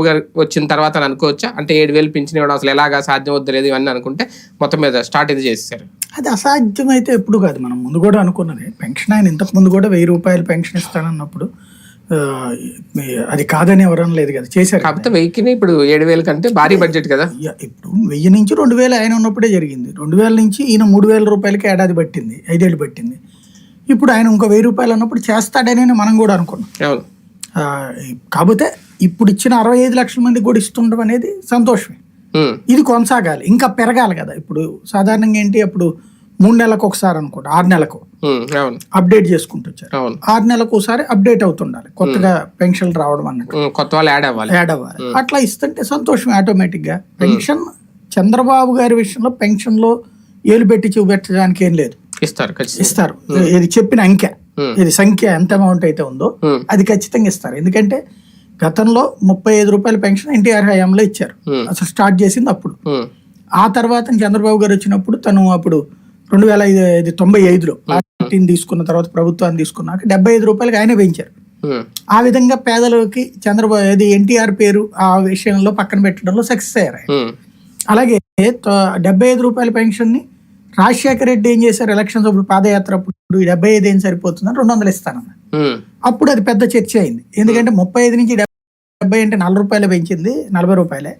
చంద్రబాబు గారు వచ్చిన తర్వాత అని అనుకోవచ్చా? అంటే ఏడు వేలు పింఛన్ ఇవ్వడం అసలు ఎలాగా సాధ్యం వద్దు లేదు ఇవన్నీ అనుకుంటే మొత్తం మీద స్టార్ట్ ఇది చేసేసారు. అది అసాధ్యమైతే ఎప్పుడు కాదు. మనం ముందు కూడా అనుకున్నది. పెన్షన్ ఆయన ఇంతకు ముందు కూడా వెయ్యి రూపాయలు పెన్షన్ ఇస్తానన్నప్పుడు అది కాదని ఎవరన్నా లేదు కదా. చేశారు. కాకపోతే వెయ్యికి ఇప్పుడు ఏడు వేలు కంటే భారీ బడ్జెట్ కదా. ఇప్పుడు వెయ్యి నుంచి రెండు వేలు ఆయన ఉన్నప్పుడే జరిగింది. రెండు వేల నుంచి ఈయన మూడు వేల రూపాయలకి ఏడాది పట్టింది. ఐదేళ్ళు పట్టింది. ఇప్పుడు ఆయన ఇంకో వెయ్యి రూపాయలు అన్నప్పుడు చేస్తాడని మనం కూడా అనుకున్నాం. కాకపోతే ఇప్పుడు ఇచ్చిన అరవై ఐదు లక్షల మంది కూడా ఇస్తుండడం అనేది సంతోషమే. ఇది కొనసాగాలి. ఇంకా పెరగాలి కదా. ఇప్పుడు సాధారణంగా ఏంటి? అప్పుడు మూడు నెలలకు ఒకసారి అనుకోండి. ఆరు నెలలకు అప్డేట్ చేసుకుంటూ వచ్చారు. ఆరు నెలలకు ఒకసారి అప్డేట్ అవుతుండాలి. కొత్తగా పెన్షన్లు రావడం అన్నట్టు. కొత్త వాళ్ళు యాడ్ అవ్వాలి. యాడ్ అవ్వాలి. అట్లా ఇస్తుంటే సంతోషం ఆటోమేటిక్గా పెన్షన్ చంద్రబాబు గారి విషయంలో పెన్షన్లో ఏలు పెట్టి చూపెట్టడానికి ఏం లేదు. ఇస్తారు ఇస్తారు. ఇది చెప్పిన అంకె. ఇది సంఖ్య ఎంత అమౌంట్ అయితే ఉందో Hmm. అది ఖచ్చితంగా ఇస్తారు. ఎందుకంటే గతంలో ముప్పై ఐదు రూపాయల పెన్షన్ ఎన్టీఆర్ హయాంలో ఇచ్చారు. Hmm. అసలు స్టార్ట్ చేసింది అప్పుడు. ఆ తర్వాత చంద్రబాబు గారు వచ్చినప్పుడు తను అప్పుడు రెండు వేల ఐదు ఇది తొంభై ఐదులో పార్టీని తీసుకున్న తర్వాత ప్రభుత్వాన్ని తీసుకున్నాక డెబ్బై ఐదు రూపాయలకి ఆయనే పెంచారు. ఆ విధంగా పేదలకి చంద్రబాబు ఇది ఎన్టీఆర్ పేరు ఆ విషయంలో పక్కన పెట్టడంలో సక్సెస్ అయ్యారు అలాగే డెబ్బై ఐదు రూపాయల పెన్షన్ని రాజశేఖర రెడ్డి ఏం చేశారు? ఎలక్షన్స్ అప్పుడు పాదయాత్ర అప్పుడు డెబ్బై ఐదు ఏం సరిపోతుందని రెండు వందలు ఇస్తానన్న. అప్పుడు అది పెద్ద చర్చ అయింది. ఎందుకంటే ముప్పై ఐదు నుంచి డెబ్బై అంటే నలభై రూపాయలు పెంచింది నలభై రూపాయలే.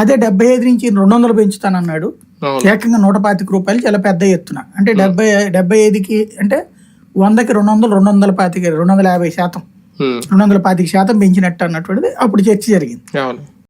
అదే డెబ్బై ఐదు నుంచి రెండు వందలు పెంచుతానన్నాడు. ఏకంగా నూట పాతిక రూపాయలు చాలా పెద్ద ఎత్తున. అంటే డెబ్బై డెబ్బై ఐదుకి అంటే వందకి రెండు వందలు రెండు వందల పాతిక రెండు వందల యాభై శాతం. రెండు వందల పాతిక శాతం పెంచినట్టు అన్నటువంటిది అప్పుడు చర్చ జరిగింది.